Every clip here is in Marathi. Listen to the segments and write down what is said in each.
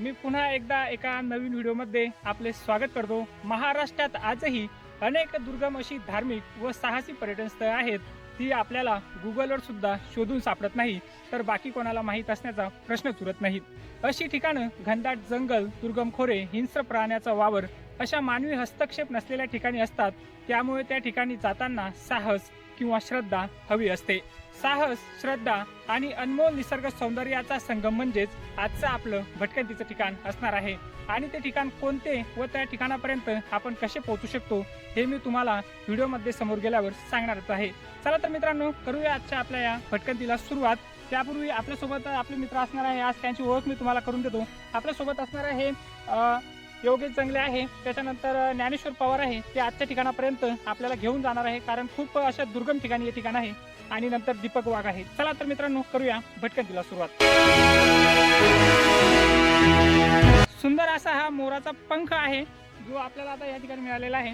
मी पुन्हा एकदा एका नवीन व्हिडिओमध्ये आपले स्वागत करतो. महाराष्ट्रात आजही अनेक दुर्गम अशी धार्मिक व साहसी पर्यटन स्थळे आहेत. ती आपल्याला गुगलवर सुद्धा शोधून सापडत नाही तर बाकी कोणाला माहीत असण्याचा प्रश्न उरत नाहीत अशी ठिकाणं घनदाट जंगल दुर्गम खोरे हिंस्र प्राण्याचा वावर अशा मानवी हस्तक्षेप नसलेल्या ठिकाणी असतात. त्यामुळे त्या ठिकाणी जाताना साहस किंवा श्रद्धा हवी असते. साहस श्रद्धा आणि अनमोल निसर्ग सौंदर्याचा संगम म्हणजेच आजचं आपलं भटकंतीचं ठिकाण असणार आहे. आणि ते ठिकाण कोणते व त्या ठिकाणापर्यंत आपण कसे पोहोचू शकतो हे मी तुम्हाला व्हिडिओमध्ये समोर गेल्यावर सांगणारच आहे. चला तर मित्रांनो करूया आजच्या आपल्या या भटकंतीला सुरुवात. त्यापूर्वी आपल्यासोबत आपले मित्र असणार आहे. आज त्यांची ओळख मी तुम्हाला करून देतो. आपल्यासोबत असणार आहे योगेश जंगले आहे. त्याच्यानंतर ज्ञानेश्वर पवार आहे. ते आजच्या ठिकाणापर्यंत आपल्याला घेऊन जाणार आहे. कारण खूप अशा दुर्गम ठिकाणी हे ठिकाण आहे. आणि नंतर दीपक वाघ आहे. चला तर मित्रांनो करूया भटकंतीला सुरुवात. सुंदर असा हा मोराचा पंख आहे जो आपल्याला आता या ठिकाणी मिळालेला आहे.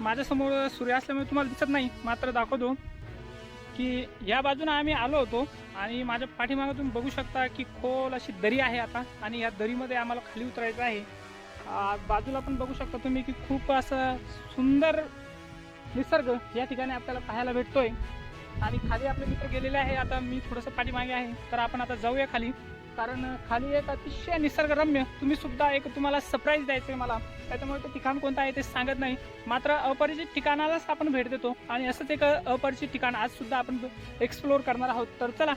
माझ्यासमोर सूर्य असल्यामुळे तुम्हाला दिसत नाही मात्र दाखवतो की या बाजूने आम्ही आलो होतो आणि माझ्या पाठीमागे तुम्ही बघू शकता की खोल अशी दरी आहे आता आणि या दरीमध्ये आम्हाला खाली उतरायचं आहे. बाजूला पण बघू शकता तुम्ही की खूप असं सुंदर निसर्ग या ठिकाणी आपल्याला पाहायला भेटतोय. आणि खाली आपले मित्र गेलेले आहे. आता मी थोडंसं पाठीमागे आहे. तर आपण आता जाऊया खाली. कारण खाली एक अतिशय निसर्गरम्य तुम्ही सुद्धा एक तुम्हाला सरप्राईज द्यायचं आहे मला. त्याच्यामुळे ते ठिकाण कोणतं आहे ते सांगत नाही. मात्र अपरिचित ठिकाणालाच आपण भेट देतो. आणि असंच एक अपरिचित ठिकाण आज सुद्धा आपण एक्सप्लोअर करणार आहोत. तर चला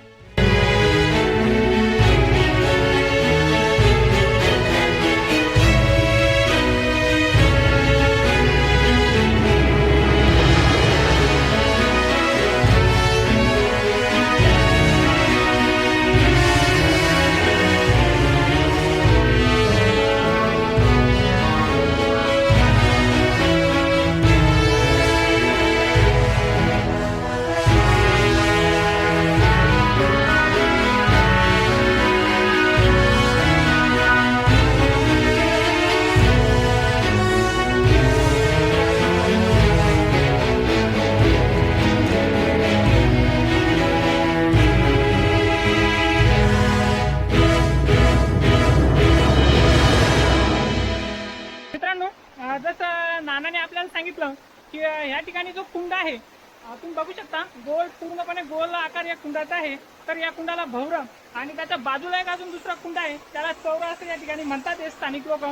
जसं नानाने आपल्याला सांगितलं की ह्या ठिकाणी जो कुंड आहे तुम्ही बघू शकता गोल पूर्णपणे गोल आकार या कुंडाचा आहे. तर या कुंडाला भवरं आणि त्याच्या बाजूला एक अजून दुसरा कुंड आहे. त्याला चौरा असं या ठिकाणी म्हणतात हे स्थानिक लोक.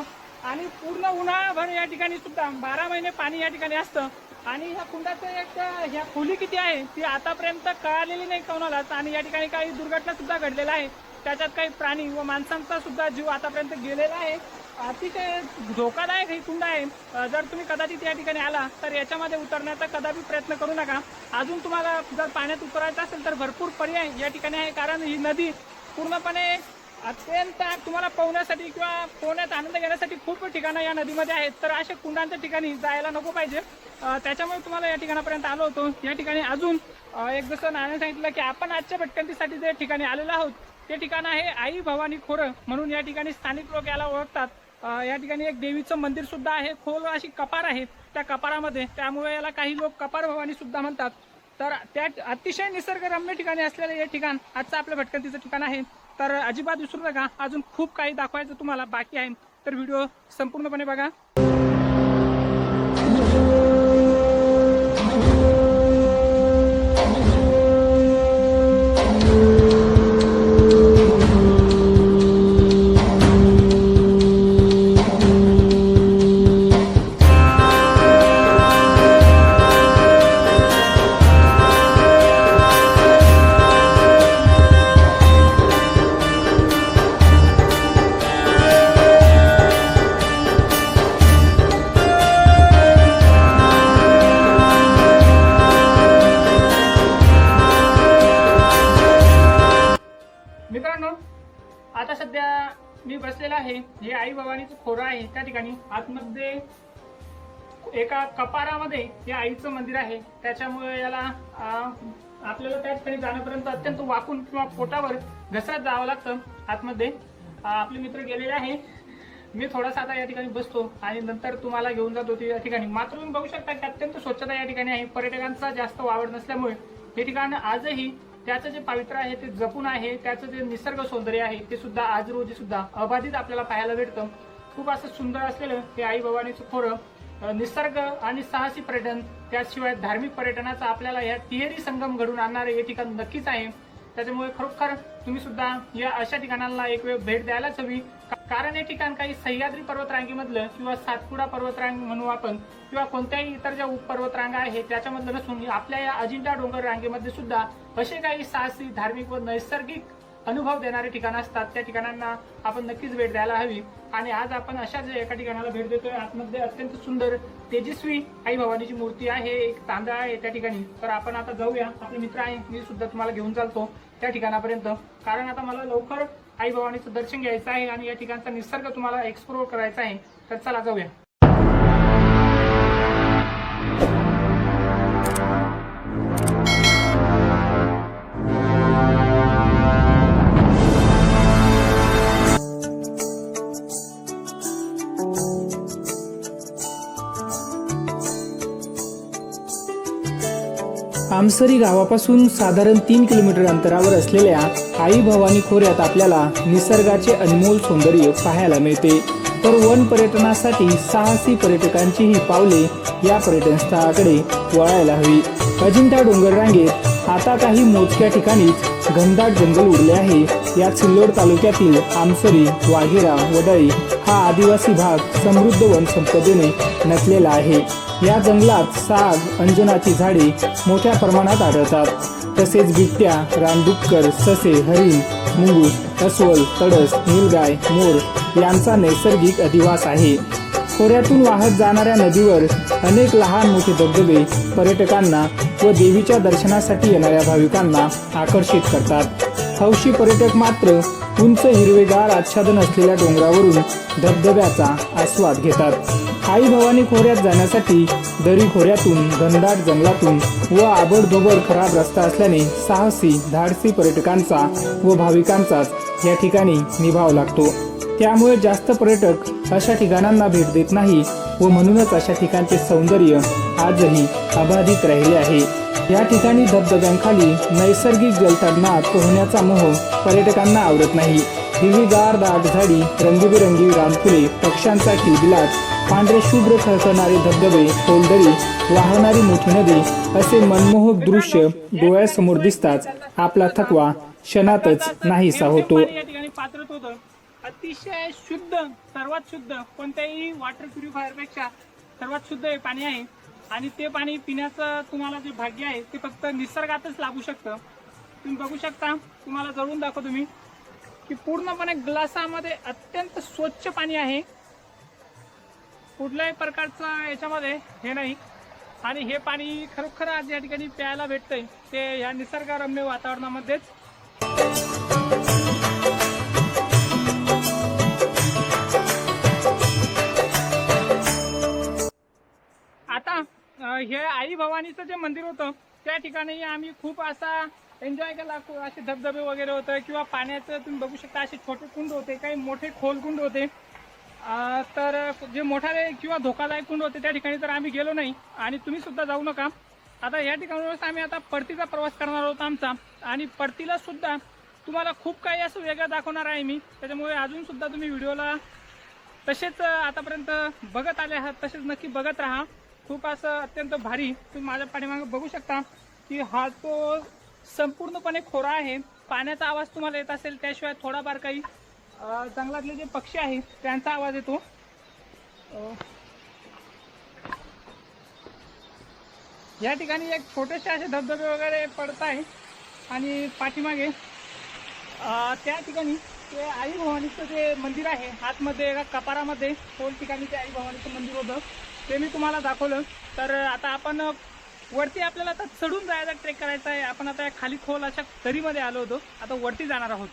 आणि पूर्ण उन्हाळाभर या ठिकाणी सुद्धा बारा महिने पाणी या ठिकाणी असतं. आणि ह्या कुंडाचं एक ह्या खोली किती आहे ती आतापर्यंत कळालेली नाही कोणालाच. आणि या ठिकाणी काही दुर्घटना सुद्धा घडलेल्या आहे त्याच्यात काही प्राणी व माणसांचा सुद्धा जीव आतापर्यंत गेलेला आहे. अतिशय धोकादायक ही कुंड आहे. जर तुम्ही कदाचित या ठिकाणी आला तर याच्यामध्ये उतरण्याचा कदापि प्रयत्न करू नका. अजून तुम्हाला जर पाण्यात उतरायचं असेल तर भरपूर पर्याय या ठिकाणी आहे. कारण ही नदी पूर्णपणे अत्यंत तुम्हाला पोहण्यासाठी किंवा पोहण्यात आनंद घेण्यासाठी खूप ठिकाणं या नदीमध्ये आहेत. तर अशा कुंडांच्या ठिकाणी जायला नको पाहिजे. त्याच्यामुळे तुम्हाला या ठिकाणापर्यंत आलो होतो. या ठिकाणी अजून एक जसं नाण्याने सांगितलं की आपण आजच्या भटकंतीसाठी जे ठिकाणी आलेलो आहोत ते ठिकाण आहे आई भवानी खोरं म्हणून या ठिकाणी स्थानिक लोक याला ओळखतात. या ठिकाणी एक देवीचं मंदिर सुद्धा आहे. खोल अशी कपार आहे. त्या कपारामध्ये त्यामुळे याला काही लोक कपार भवानी सुद्धा म्हणतात. तर त्या अतिशय निसर्गरम्य ठिकाणी असलेलं हे ठिकाण आजचं आपलं भटकंतीचं ठिकाण आहे. तर अजिबात विसरू नका. अजून खूप काही दाखवायचं तुम्हाला बाकी आहे. तर व्हिडिओ संपूर्णपणे बघा. त्याच्यामुळे याला आपल्याला त्या ठिकाणी जाण्यापर्यंत अत्यंत वाकून किंवा पोटावर घसरत जावं लागतं आतमध्ये. आपले मित्र गेलेले आहे. मी थोडासा आता या ठिकाणी बसतो आणि नंतर तुम्हाला घेऊन जातो या ठिकाणी. मात्र तुम्ही बघू शकता की अत्यंत स्वच्छता या ठिकाणी आहे. पर्यटकांचा जास्त वावर नसल्यामुळे हे ठिकाण आजही त्याचं जे पावित्र्य आहे ते जपून आहे. त्याचं जे निसर्ग सौंदर्य आहे ते सुद्धा आज रोजी सुद्धा अबाधित आपल्याला पाहायला भेटतं. खूप असं सुंदर असलेलं हे आई भवानीचं खोरं निसर्ग आणि साहसी पर्यटन त्याशिवाय धार्मिक पर्यटनाचा आपल्याला या तिहेरी संगम घडून आणणारे हे ठिकाण नक्कीच आहे. त्याच्यामुळे खरोखर तुम्ही सुद्धा या अशा ठिकाणांना एक वेळ भेट द्यायलाच हवी. कारण हे ठिकाण काही सह्याद्री पर्वतरांगेमधलं किंवा सातपुडा पर्वतरांग म्हणू आपण किंवा कोणत्याही इतर ज्या पर्वतरांगा आहेत त्याच्यामधलं नसून आपल्या या अजिंठा डोंगर रांगेमध्ये सुद्धा असे काही साहसी धार्मिक व नैसर्गिक अनुभव देणारे ठिकाणं असतात. त्या ठिकाणांना आपण नक्कीच भेट द्यायला हवी. आणि आज आपण अशाच एका ठिकाणाला भेट देतोय. आतमध्ये अत्यंत सुंदर तेजस्वी आई भवानीची मूर्ती आहे. एक तांदळ आहे त्या ठिकाणी. तर आपण आता जाऊया. आपले मित्र आहे. मी सुद्धा तुम्हाला घेऊन चालतो त्या ठिकाणापर्यंत. कारण आता मला लवकर आई भवानीचं दर्शन घ्यायचं आहे आणि या ठिकाणचा निसर्ग तुम्हाला एक्सप्लोर करायचा आहे. तर चला जाऊया. आमसरी गावापासून साधारण तीन किलोमीटर अंतरावर असलेल्या आई भवानी खोऱ्यात आपल्याला निसर्गाचे अनमोल सौंदर्य पाहायला मिळते. तर वन पर्यटनासाठी साहसी पर्यटकांची ही पावले या पर्यटन स्थळाकडे वळायला हवी. अजिंठा डोंगर रांगेत आता काही मोजक्या ठिकाणीच घनदाट जंगल उरले आहे. यात सिल्लोड तालुक्यातील आमसरी वाघेरा वडळी हा आदिवासी भाग समृद्ध वन संपदेने नटलेला आहे. या जंगलात साग अंजनाची झाडे मोठ्या प्रमाणात आढळतात. तसेच बिबट्या रानडुक्कर ससे हरिण मुंगूस अस्वल तडस नीलगाय मोर यांचा नैसर्गिक अधिवास आहे. खोऱ्यातून वाहत जाणाऱ्या नदीवर अनेक लहान मोठे धबधबे पर्यटकांना व देवीच्या दर्शनासाठी येणाऱ्या भाविकांना आकर्षित करतात. हौशी पर्यटक मात्र उंच हिरवेगार आच्छादन असलेल्या डोंगरावरून धबधब्याचा आस्वाद घेतात. आई भवानी खोऱ्यात जाण्यासाठी दरी खोऱ्यातून घनदाट जंगलातून व आबडधोबड खराब रस्ता असल्याने साहसी धाडसी पर्यटकांचा व भाविकांचाच या ठिकाणी निभाव लागतो. त्यामुळे जास्त पर्यटक अशा ठिकाणांना भेट देत नाही व म्हणूनच अशा ठिकाणचे सौंदर्य आजही अबाधित राहिले आहे. या ठिकाणी धबधब्यांखाली नैसर्गिक जलतरणात पोहण्याचा मोह पर्यटकांना आवडत नाही. हिरवीगार दाट झाडी रंगीबेरंगी रानफुले पक्ष्यांचा किलबिलाट पांढरे शुभ्र खळखळणारे धबधबे खोलदरी वाहणारी मोठी नदी असे मनमोहक दृश्य डोळ्यासमोर दिसताच आपला थकवा क्षणातच नाहीसा होतो. अतिशय शुद्ध सर्वात शुद्ध कोणत्याही वॉटर प्युरिफायरपेक्षा सर्वात शुद्ध हे पाणी आहे. आणि ते पाणी पिण्याचं तुम्हाला जे भाग्य आहे ते फक्त निसर्गातच लाभू शकतं. तुम्ही बघू शकता तुम्हाला जळून दाखवतो मी की पूर्णपणे ग्लासामध्ये अत्यंत स्वच्छ पाणी आहे. कुठल्याही प्रकारचं याच्यामध्ये हे नाही. आणि हे पाणी खरोखर आज या ठिकाणी प्यायला भेटतंय. ते या निसर्गरम्य वातावरणामध्येच. आता हे आई भवानीचं जे मंदिर होतं त्या ठिकाणी आम्ही खूप असा एन्जॉय केला. असे धबधबे वगैरे होतं किंवा पाण्याचं तुम्ही बघू शकता असे छोटे कुंड होते काही मोठे खोल कुंड होते. तर जे मोठाले किंवा धोकादायक कुंड होते त्या ठिकाणी तर आम्ही गेलो नाही. आणि तुम्ही सुद्धा जाऊ नका. आता या ठिकाणावरच आम्ही आता परतीचा प्रवास करणार आहोत आमचा. आणि परतीला सुद्धा तुम्हाला खूप काही असं वेगळं दाखवणार आहे मी. त्याच्यामुळे अजून सुद्धा तुम्ही व्हिडिओला तसेच आतापर्यंत बघत आले आहात तसेच नक्की बघत राहा. खूप असं अत्यंत भारी तुम्ही माझ्या पाठीमागे बघू शकता की हा तो संपूर्णपणे खोरा आहे. पाण्याचा आवाज तुम्हाला येत असेल त्याशिवाय थोडाफार काही जंगलातले जे पक्षी आहेत त्यांचा आवाज येतो. या ठिकाणी एक छोटेसे असे धबधबे वगैरे पडत आहे आणि पाठीमागे त्या ठिकाणी ते आई भवानीचं जे मंदिर आहे आतमध्ये एका कपारामध्ये खोल ठिकाणी ते आई भवानीचं मंदिर होतं. ते मी तुम्हाला दाखवलं. तर आता आपण वरती आपल्याला आता चढून जायचा ट्रेक करायचा आहे. आपण आता खाली खोल अशा दरीमध्ये आलो होतो. आता वरती जाणार आहोत.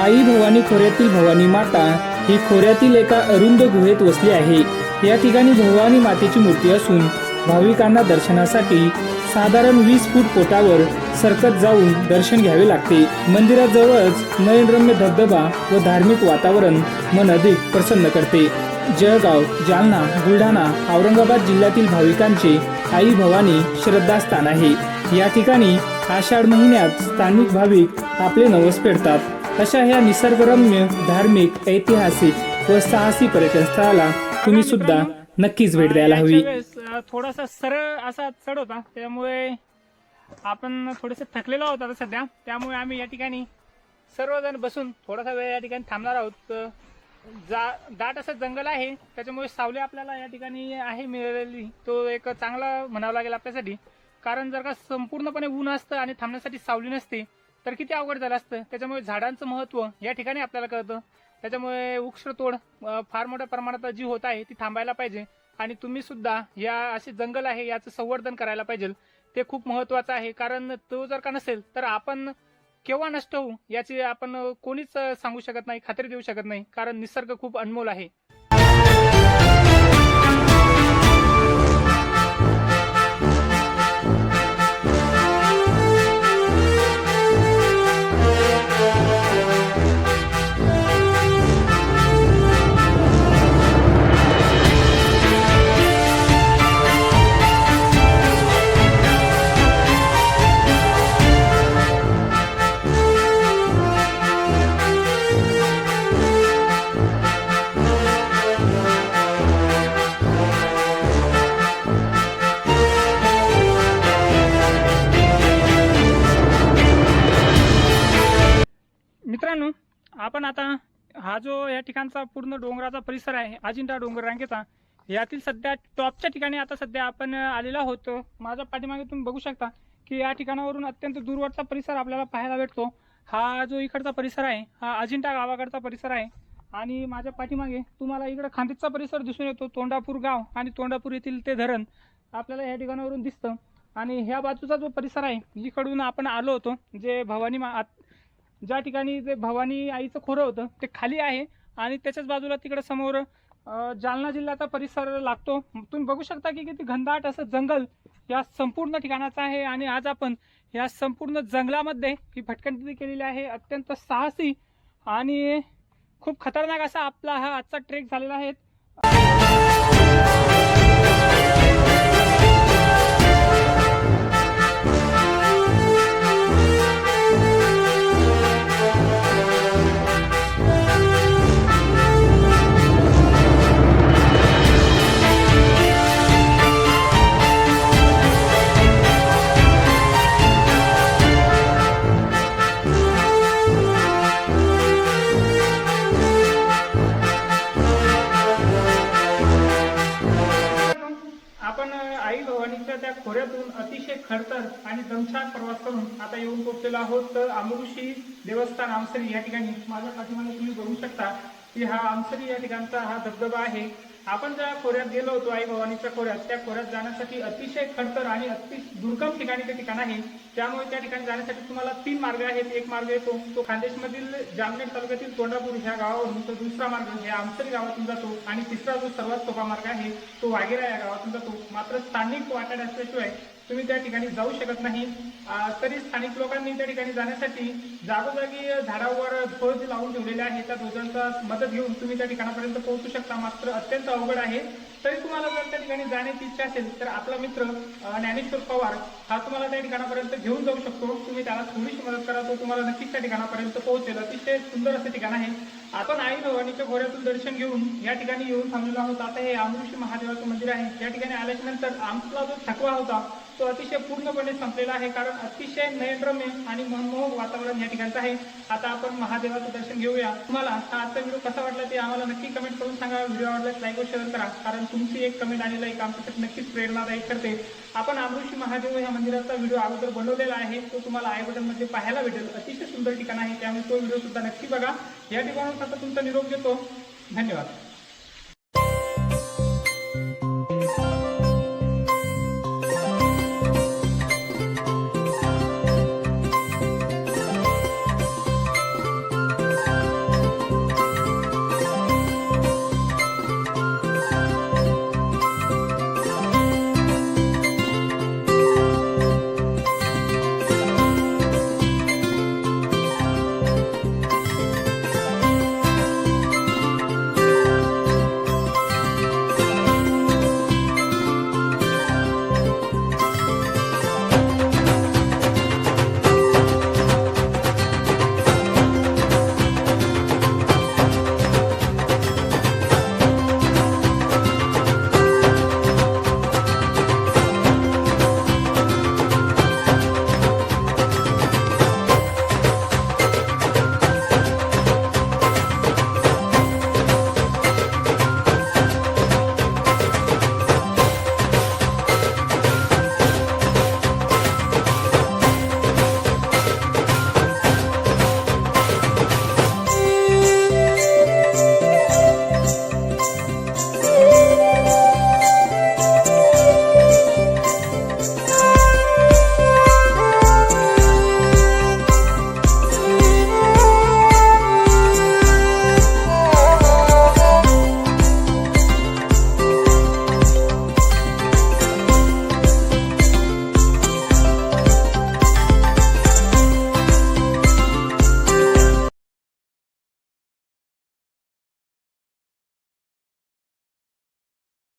आई भवानी खोऱ्यातील भवानी माता ही खोऱ्यातील एका अरुंद गुहेत वसली आहे. या ठिकाणी भवानी मातेची मूर्ती असून भाविकांना दर्शनासाठी साधारण वीस फूट पोटावर सरकत जाऊन दर्शन घ्यावे लागते. मंदिराजवळच नयनरम्य धबधबा व धार्मिक वातावरण मन अधिक प्रसन्न करते. जळगाव जालना बुलढाणा औरंगाबाद जिल्ह्यातील भाविकांचे आई भवानी श्रद्धास्थान आहे. या ठिकाणी आषाढ महिन्यात स्थानिक भाविक आपले नवस फेडतात अशा ह्या निसर्गरम्य धार्मिक ऐतिहासिक व साहसी पर्यटन स्थळाला तुम्ही सुद्धा नक्कीच भेट द्यायला हवी. थोडासा सरळ असा चढ होता. त्यामुळे आपण थोडेसे थकलेलो आहोत आता सध्या. त्यामुळे आम्ही या ठिकाणी सर्वजण बसून थोडासा वेळ या ठिकाणी थांबणार आहोत. जा दाट असं जंगल आहे. त्याच्यामुळे सावली आपल्याला या ठिकाणी आहे मिळालेली. तो एक चांगला म्हणावा लागेल आपल्यासाठी. कारण जर का संपूर्णपणे ऊन असतं आणि थांबण्यासाठी सावली नसते तर किती अवघड झालं असतं. त्याच्यामुळे झाडांचं महत्त्व या ठिकाणी आपल्याला कळतं. त्याच्यामुळे वृक्षतोड फार मोठ्या प्रमाणात जी होत आहे ती थांबायला पाहिजे. आणि तुम्ही सुद्धा या असे जंगल आहे याचं संवर्धन करायला पाहिजे. ते खूप महत्वाचं आहे. कारण तो जर का नसेल तर आपण केव्हा नष्ट होऊ याची आपण कोणीच सांगू शकत नाही खात्री देऊ शकत नाही. कारण निसर्ग खूप अनमोल आहे. मित्रांनो आपण आता हा जो या ठिकाणचा पूर्ण डोंगराचा परिसर आहे अजिंठा डोंगर रांगेचा यातील सध्या टॉपच्या ठिकाणी आता सध्या आपण आलेला आहोत. माझ्या पाठीमागे तुम्ही बघू शकता की या ठिकाणावरून अत्यंत दूरवरचा परिसर आपल्याला पाहायला भेटतो. हा जो इकडचा परिसर आहे हा अजिंठा गावाकडचा परिसर आहे. आणि माझ्या पाठीमागे तुम्हाला इकडं खांदेचा परिसर दिसून येतो तोंडापूर गाव आणि तोंडापूर येथील ते धरण आपल्याला या ठिकाणावरून दिसतं. आणि ह्या बाजूचा जो परिसर आहे जिकडून आपण आलो होतो जे भवानी मा ज्या ठिकाणी जे भवानी आईचं खोरं होतं ते खाली आहे आणि त्याच्याच बाजूला तिकडे समोर जालना जिल्ह्याचा परिसर लागतो. तुम्ही बघू शकता की किती घनदाट असं जंगल या संपूर्ण ठिकाणाचं आहे आणि आज आपण या संपूर्ण जंगलामध्ये ही भटकंती केलेली आहे. अत्यंत साहसी आणि खूप खतरनाक असा आपला हा आजचा ट्रेक झालेला आहे. आहोत तर अमृषी देवस्थान आमसरी या ठिकाणी. माझ्या पाठीमागे तुम्ही बघू शकता की हा आमसरी या ठिकाणचा हा धबधबा आहे. आपण ज्या खोऱ्यात गेलो होतो आई भवानीच्या खोऱ्यात त्या खोऱ्यात जाण्यासाठी अतिशय खडतर आणि अतिशय दुर्गम ठिकाणी ते ठिकाण आहे. त्यामुळे त्या ठिकाणी जाण्यासाठी तुम्हाला तीन मार्ग आहेत. एक मार्ग येतो तो खानदेशमधील जामनेर तालुक्यातील तोंडापूर ह्या गावावरून तो दुसरा मार्ग हे आमसरी गावातून जातो. आणि तिसरा जो सर्वात सोपा मार्ग आहे तो वाघेरा या गावातून जातो. मात्र स्थानिक वाटाड तुम्ही त्या ठिकाणी जाऊ शकत नाही. तरी स्थानिक लोकांनी त्या ठिकाणी जाण्यासाठी जागोजागी झाडावर ध्वज लावून ठेवलेले आहे त्या ध्वजांचा मदत घेऊन तुम्ही त्या ठिकाणापर्यंत पोहोचू शकता. मात्र अत्यंत अवघड आहे. तरी तुम्हाला जर त्या ठिकाणी जाण्याची इच्छा असेल तर आपला मित्र ज्ञानेश्वर पवार हा तुम्हाला त्या ठिकाणापर्यंत घेऊन जाऊ शकतो. तुम्ही त्याला थोडीशी मदत करा. तो तुम्हाला नक्कीच त्या ठिकाणापर्यंत पोहोचेल. अतिशय सुंदर असं ठिकाण आहे. आपण आई भवानीच्या घोऱ्यातून दर्शन घेऊन या ठिकाणी येऊन थांबलेलो आहोत. आता हे आमृषी महादेवाचं मंदिर आहे. या ठिकाणी आल्याच्यानंतर आमचा जो थकवा होता तो अतिशय पूर्णपणे संपलेला आहे कारण अतिशय नयनरम्य आणि मनमोहक वातावरण या ठिकाणचं आहे. आता आपण महादेवाचं दर्शन घेऊया. तुम्हाला हा आजचा व्हिडिओ कसा वाटला ते आम्हाला नक्की कमेंट करून सांगा. व्हिडिओ आवडल्यास लाईक व शेअर करा कारण तुमची एक कमेंट आणि एक आमच्यासाठी नक्कीच प्रेरणादायक ठरते. आपण आमृषी महादेव या मंदिराचा व्हिडिओ अगोदर बनवलेला आहे. तो तुम्हाला आय बटनमध्ये पाहायला भेटेल. अतिशय सुंदर ठिकाण आहे. त्यामुळे तो व्हिडिओ सुद्धा नक्की बघा. या ठिकाणाहून आता तुमचा निरोप घेतो. धन्यवाद.